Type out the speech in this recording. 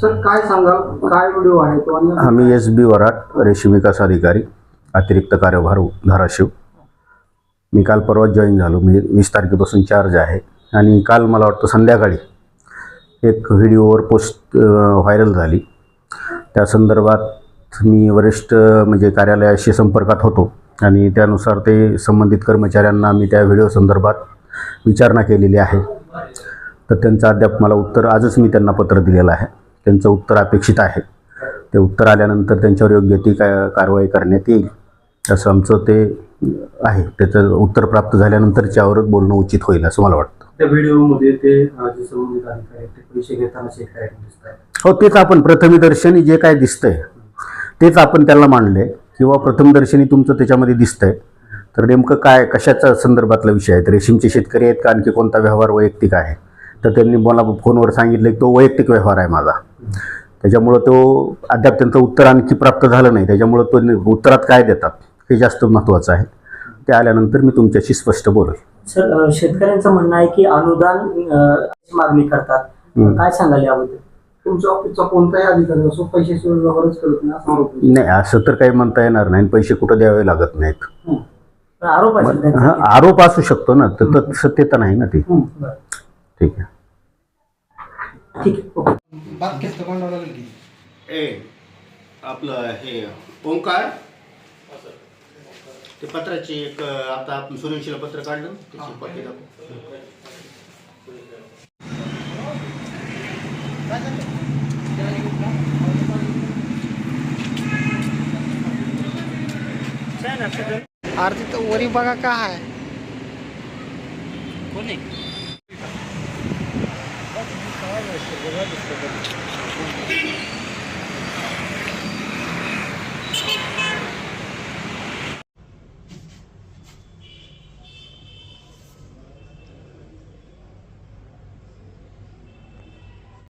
Sir काय सांगाल? काय व्हिडिओ आहे तो आणि आम्ही एस बी वराट रेशीम विकास अधिकारी अतिरिक्त कार्यभार धाराशिव. मी काल परवा जॉईन झालो. म्हणजे वीस तारखेपासून चार्ज आहे. आणि काल मला वाटतं संध्याकाळी एक व्हिडिओवर पोस्ट व्हायरल झाली. त्या संदर्भात मी वरिष्ठ म्हणजे कार्यालयाशी संपर्कात होतो. आणि त्यानुसार ते संबंधित कर्मचाऱ्यांना मी त्या व्हिडिओ संदर्भात विचारणा केलेली आहे. तर त्यांचं अद्याप मला उत्तर आजच मी त्यांना पत्र दिलेलं आहे. त्यांचं उत्तर अपेक्षित आहे. ते उत्तर आल्यानंतर त्यांच्यावर योग्य ती काय कारवाई करण्यात येईल असं आमचं ते आहे. त्याचं उत्तर प्राप्त झाल्यानंतर त्यावर बोलणं उचित होईल असं मला वाटतं. त्या व्हिडिओमध्ये ते पैसे घेताना हो तेच आपण प्रथमदर्शनी जे काय दिसतंय तेच आपण त्याला मांडले किंवा प्रथमदर्शनी तुमचं त्याच्यामध्ये दिसतंय. तर नेमकं काय कशाच्या संदर्भातला विषय आहे? रेशीमचे शेतकरी आहेत का? आणखी कोणता व्यवहार वैयक्तिक आहे? तर त्यांनी मला फोनवर सांगितलं की तो वैयक्तिक व्यवहार आहे माझा. त्याच्यामुळं तो अद्याप त्यांचं उत्तर आणखी प्राप्त झालं नाही. त्याच्यामुळं तो उत्तरात काय देतात हे जास्त महत्त्वाचं आहे. ते आल्यानंतर मी तुमच्याशी स्पष्ट बोलेल. सर शेतकऱ्यांचं म्हणणं आहे की अनुदान मागणी करतात. काय सांगाल याबद्दल? तुमच्या ऑफिसचा कोणताही अधिकारी असो पैशाशिवाय व्यवहारच करत नाही असं. नाही तर काही म्हणता येणार नाही पैसे कुठं द्यावे लागत नाहीत. आरोप हा आरोप असू शकतो ना तर तर सत्यता नाही ना ती. ठीक आहे. ठीक आहे ओके. ए आपलं हे ओंकार? ते पत्राची एक आता आपण सूर्यवंशीला पत्र काढलं त्याची दाखव. अरे तिथं वरी बघा का आहे. कोण? правильно, щоб вона доставила.